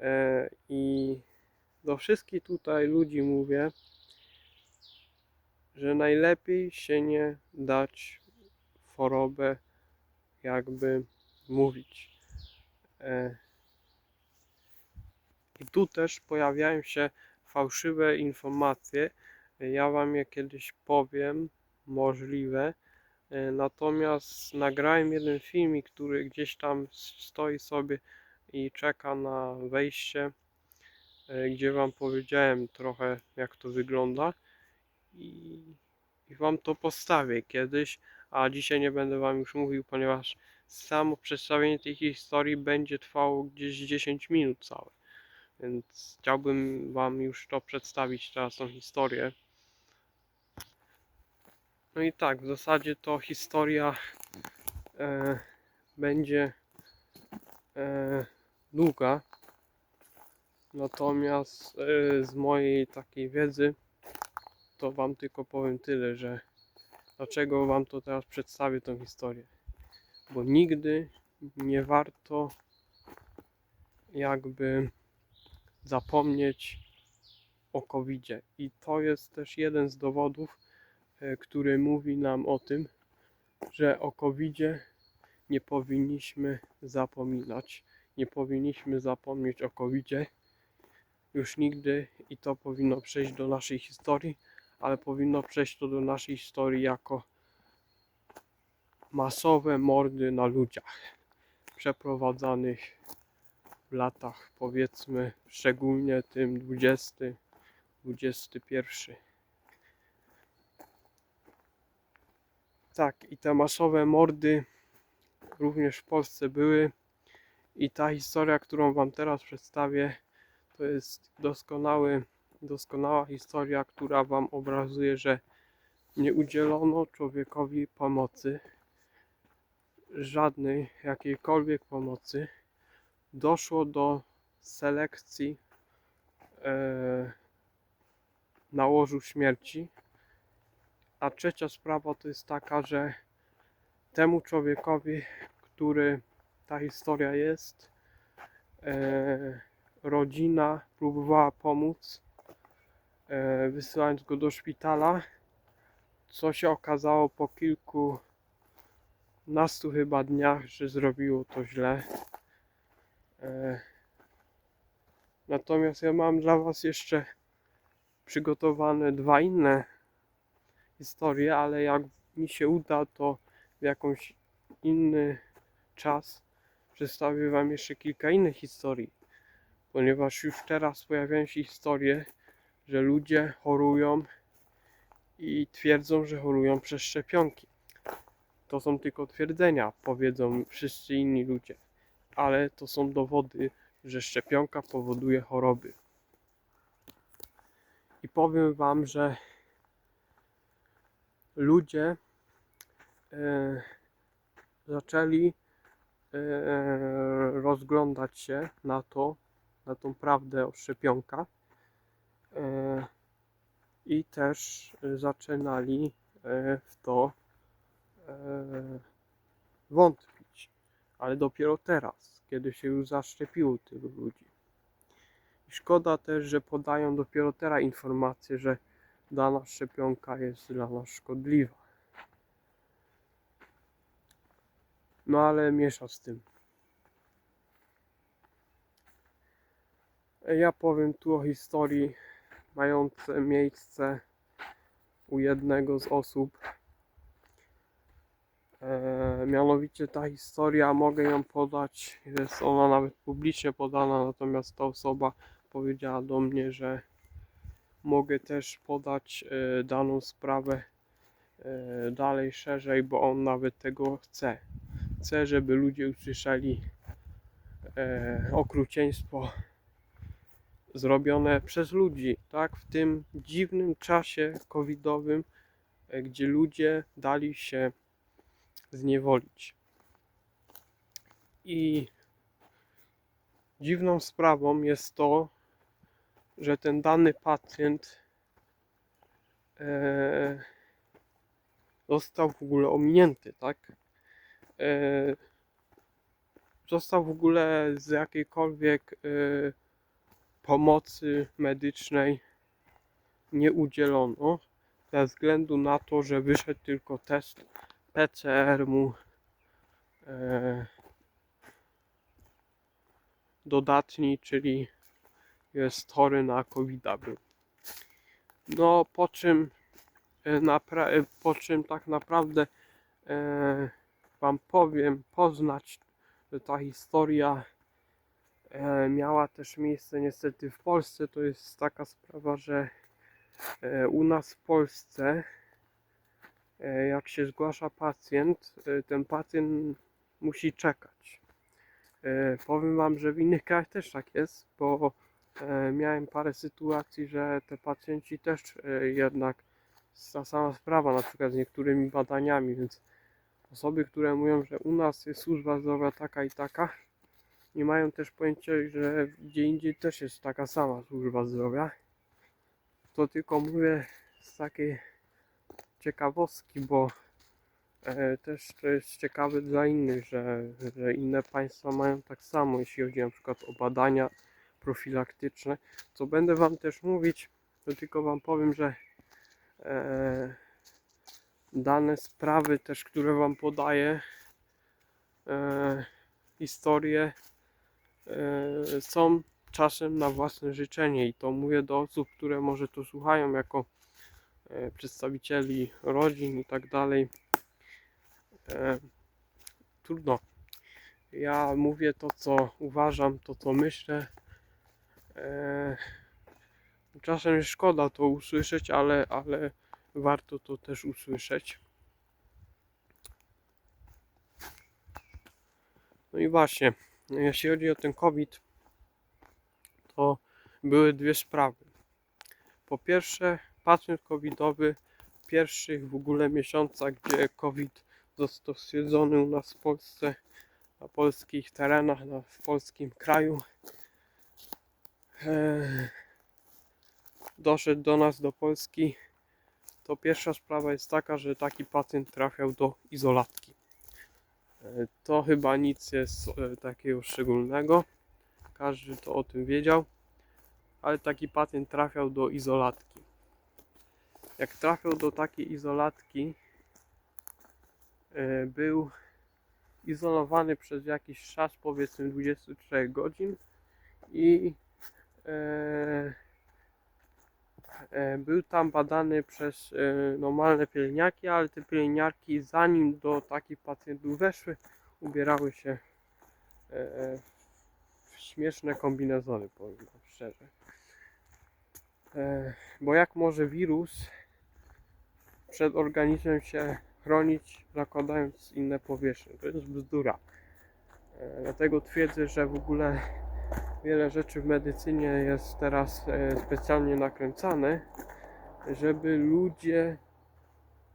E, I do wszystkich tutaj ludzi mówię, że najlepiej się nie dać chorobę jakby mówić. E, I tu też pojawiają się fałszywe informacje. Ja wam je kiedyś powiem, możliwe. E, Natomiast nagrałem jeden filmik, który gdzieś tam stoi sobie i czeka na wejście, e, gdzie wam powiedziałem trochę jak to wygląda i, i wam to postawię kiedyś, a dzisiaj nie będę wam już mówił, ponieważ samo przedstawienie tej historii będzie trwało gdzieś 10 minut całe. Więc chciałbym wam już to przedstawić teraz tą historię. No i tak, w zasadzie to historia e, będzie e, długa. Natomiast e, z mojej takiej wiedzy to wam tylko powiem tyle, że dlaczego wam to teraz przedstawię tą historię. Bo nigdy nie warto jakby zapomnieć o covid -zie. I to jest też jeden z dowodów, e, który mówi nam o tym, że o covid nie powinniśmy zapominać. Nie powinniśmy zapomnieć o covid już nigdy i to powinno przejść do naszej historii, ale powinno przejść to do naszej historii jako masowe mordy na ludziach przeprowadzanych w latach powiedzmy szczególnie tym 20 21 tak i te masowe mordy również w Polsce były i ta historia, którą wam teraz przedstawię to jest doskonały doskonała historia, która wam obrazuje, że nie udzielono człowiekowi pomocy żadnej jakiejkolwiek pomocy doszło do selekcji e, na łożu śmierci. A trzecia sprawa to jest taka, że temu człowiekowi, który ta historia jest, e, rodzina próbowała pomóc, e, wysyłając go do szpitala, co się okazało po kilku nastu chyba dniach, że zrobiło to źle. E, Natomiast ja mam dla Was jeszcze przygotowane dwa inne historie, ale jak mi się uda, to w jakąś inny czas przedstawię Wam jeszcze kilka innych historii. Ponieważ już teraz pojawiają się historie, że ludzie chorują i twierdzą, że chorują przez szczepionki. To są tylko twierdzenia, powiedzą wszyscy inni ludzie ale to są dowody, że szczepionka powoduje choroby. I powiem Wam, że ludzie e, zaczęli rozglądać się na to, na tą prawdę o szczepionkach e, i też zaczynali e, w to e, wątpić ale dopiero teraz, kiedy się już zaszczepiło tylu ludzi. I szkoda też, że podają dopiero teraz informację, że dana szczepionka jest dla nas szkodliwa. No ale miesza z tym. Ja powiem tu o historii mającej miejsce u jednego z osób, E, mianowicie ta historia, mogę ją podać, jest ona nawet publicznie podana, natomiast ta osoba powiedziała do mnie, że mogę też podać e, daną sprawę e, dalej szerzej, bo on nawet tego chce. Chce, żeby ludzie usłyszeli e, okrucieństwo zrobione przez ludzi, tak? W tym dziwnym czasie covidowym, e, gdzie ludzie dali się zniewolić. I dziwną sprawą jest to, że ten dany pacjent e, został w ogóle ominięty, tak? E, został w ogóle z jakiejkolwiek e, pomocy medycznej nie udzielono ze względu na to, że wyszedł tylko test PCR mu e, dodatni, czyli jest chory na covid był. No po czym e, e, po czym tak naprawdę wam powiem poznać, że ta historia e, miała też miejsce niestety w Polsce. To jest taka sprawa, że e, u nas w Polsce e, jak się zgłasza pacjent, ten pacjent musi czekać. Powiem wam, że w innych krajach też tak jest, bo miałem parę sytuacji, że te pacjenci też jednak ta sama sprawa, na przykład z niektórymi badaniami, więc osoby, które mówią, że u nas jest służba zdrowia taka i taka, nie mają też pojęcia, że gdzie indziej też jest taka sama służba zdrowia. To tylko mówię z takiej ciekawostki, bo e, też to jest ciekawe dla innych, że, że inne państwa mają tak samo, jeśli chodzi na przykład o badania profilaktyczne. Co będę Wam też mówić, to tylko Wam powiem, że e, dane sprawy też, które Wam podaję, e, historie e, są czasem na własne życzenie i to mówię do osób, które może to słuchają jako e, przedstawicieli rodzin i tak dalej. E, trudno. Ja mówię to, co uważam, to, co myślę. E, czasem szkoda to usłyszeć, ale, ale warto to też usłyszeć. No i właśnie, jeśli chodzi o ten COVID, to były dwie sprawy. Po pierwsze, pacjent covidowy w pierwszych w ogóle miesiącach, gdzie COVID został stwierdzony u nas w Polsce, na polskich terenach, na, w polskim kraju, e, doszedł do nas, do Polski, to pierwsza sprawa jest taka, że taki pacjent trafiał do izolatki. E, To chyba nic jest e, takiego szczególnego. Każdy to o tym wiedział. Ale taki pacjent trafiał do izolatki. Jak trafiał do takiej izolatki, e, był izolowany przez jakiś czas, powiedzmy 24 godzin i był tam badany przez e, normalne pielęgniarki, ale te pielęgniarki zanim do takich pacjentów weszły, ubierały się e, e, w śmieszne kombinezony, powiem szczerze. E, bo jak może wirus przed organizmem się chronić, zakładając inne powierzchnie? To jest bzdura. E, dlatego twierdzę, że w ogóle wiele rzeczy w medycynie jest teraz e, specjalnie nakręcane, żeby ludzie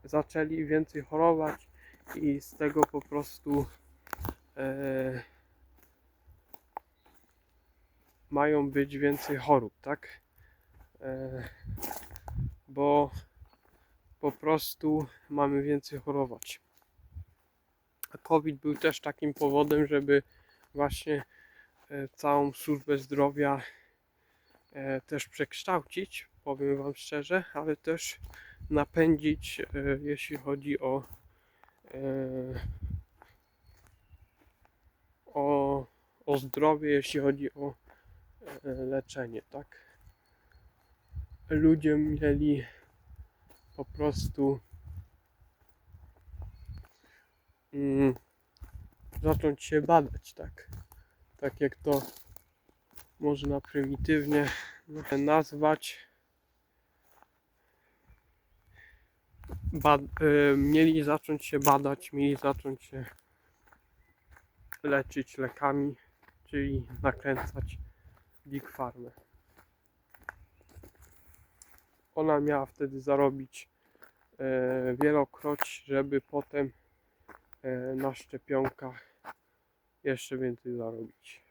zaczęli więcej chorować i z tego po prostu e, mają być więcej chorób, tak? E, bo po prostu mamy więcej chorować. A COVID był też takim powodem, żeby właśnie całą służbę zdrowia e, też przekształcić, powiem Wam szczerze, ale też napędzić, e, jeśli chodzi o e, o, o zdrowie, jeśli chodzi o e, leczenie, tak? Ludzie mieli po prostu mm, zacząć się badać, tak? Tak jak to można prymitywnie nazwać. Bad, y, mieli zacząć się badać, mieli zacząć się leczyć lekami, czyli nakręcać Big Pharma. Ona miała wtedy zarobić e, wielokroć, żeby potem e, na szczepionkach jeszcze więcej zarobić.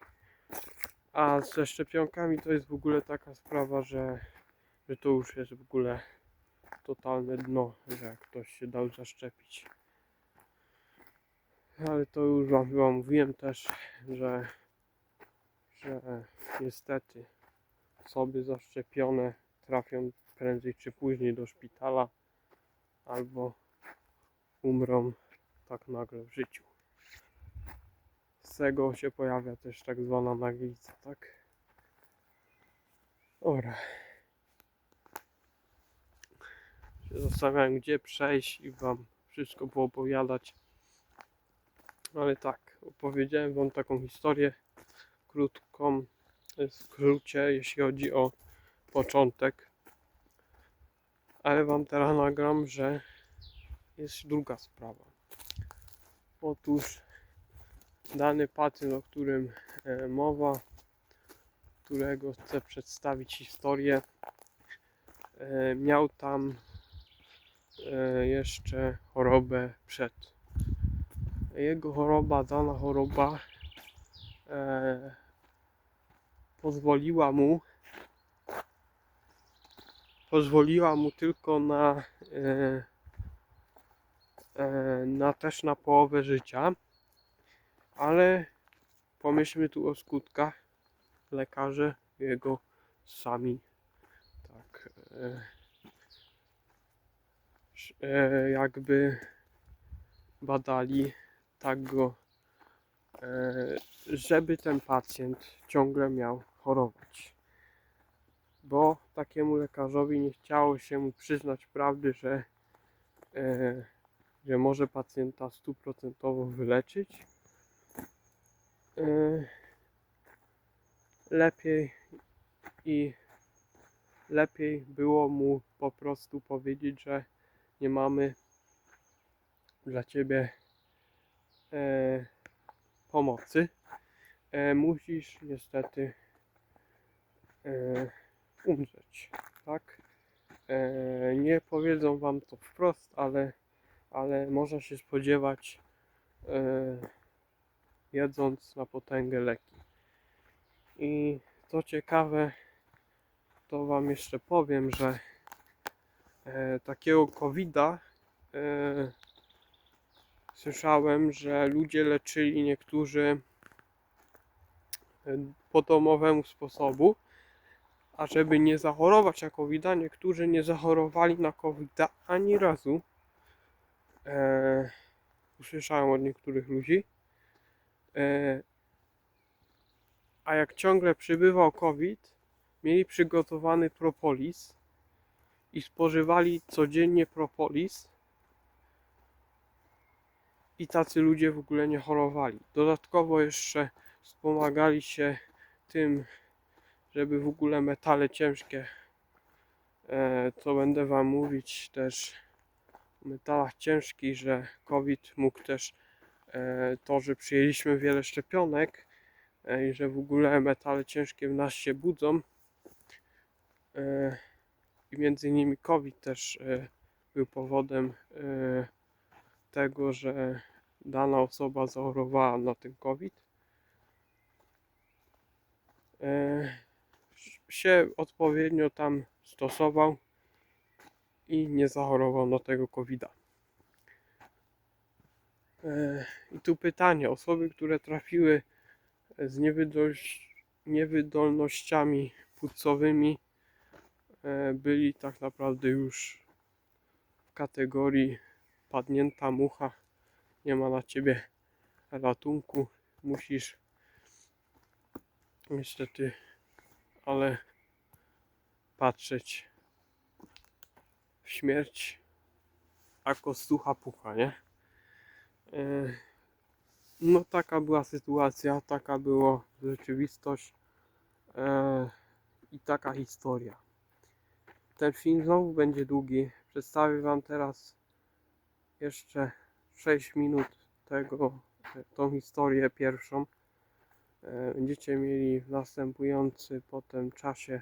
A ze szczepionkami to jest w ogóle taka sprawa, że, że to już jest w ogóle totalne dno, że ktoś się dał zaszczepić. Ale to już wam chyba mówiłem też, że, że niestety osoby zaszczepione trafią prędzej czy później do szpitala albo umrą tak nagle w życiu. Tego się pojawia też tak zwana naglica, tak? Dobra. Się zastanawiałem, gdzie przejść i Wam wszystko poopowiadać. Ale tak, opowiedziałem Wam taką historię krótką, w skrócie, jeśli chodzi o początek. Ale Wam teraz nagram, że jest druga sprawa. Otóż dany pacjent, o którym e, mowa, którego chcę przedstawić historię, e, miał tam e, jeszcze chorobę przed. Jego choroba, dana choroba pozwoliła mu pozwoliła mu tylko na na też na połowę życia ale pomyślmy tu o skutkach. Lekarze jego sami. Tak e, e, jakby badali tak go e, żeby ten pacjent ciągle miał chorować. Bo takiemu lekarzowi nie chciało się mu przyznać prawdy, że, e, że może pacjenta stuprocentowo wyleczyć. E, lepiej i lepiej było mu po prostu powiedzieć, że nie mamy dla ciebie e, pomocy. E, musisz niestety e, umrzeć, tak? E, nie powiedzą wam to wprost, ale, ale można się spodziewać, e, jedząc na potęgę leki. I co ciekawe, to wam jeszcze powiem, że e, takiego COVID-a e, słyszałem, że ludzie leczyli niektórzy e, po domowemu sposobu, a żeby nie zachorować na covid niektórzy nie zachorowali na covid ani razu. E, usłyszałem od niektórych ludzi. E, a jak ciągle przybywał COVID, mieli przygotowany propolis i spożywali codziennie propolis. I tacy ludzie w ogóle nie chorowali. Dodatkowo jeszcze wspomagali się tym żeby w ogóle metale ciężkie, e, co będę Wam mówić też o metalach ciężkich, że COVID mógł też to, że przyjęliśmy wiele szczepionek e, i że w ogóle metale ciężkie w nas się budzą e, i między innymi COVID też e, był powodem e, tego, że dana osoba zachorowała na ten COVID. E, się odpowiednio tam stosował i nie zachorował na tego COVID-a. E, I tu pytanie, osoby, które trafiły z niewydolność, niewydolnościami płucowymi e, byli tak naprawdę już w kategorii padnięta mucha, nie ma na ciebie ratunku, musisz niestety ale patrzeć w śmierć jako sucha pucha, nie? E, No taka była sytuacja, taka była rzeczywistość e, i taka historia. Ten film znowu będzie długi. Przedstawię Wam teraz jeszcze 6 minut tego, e, tą historię pierwszą. Będziecie mieli w następujący potem czasie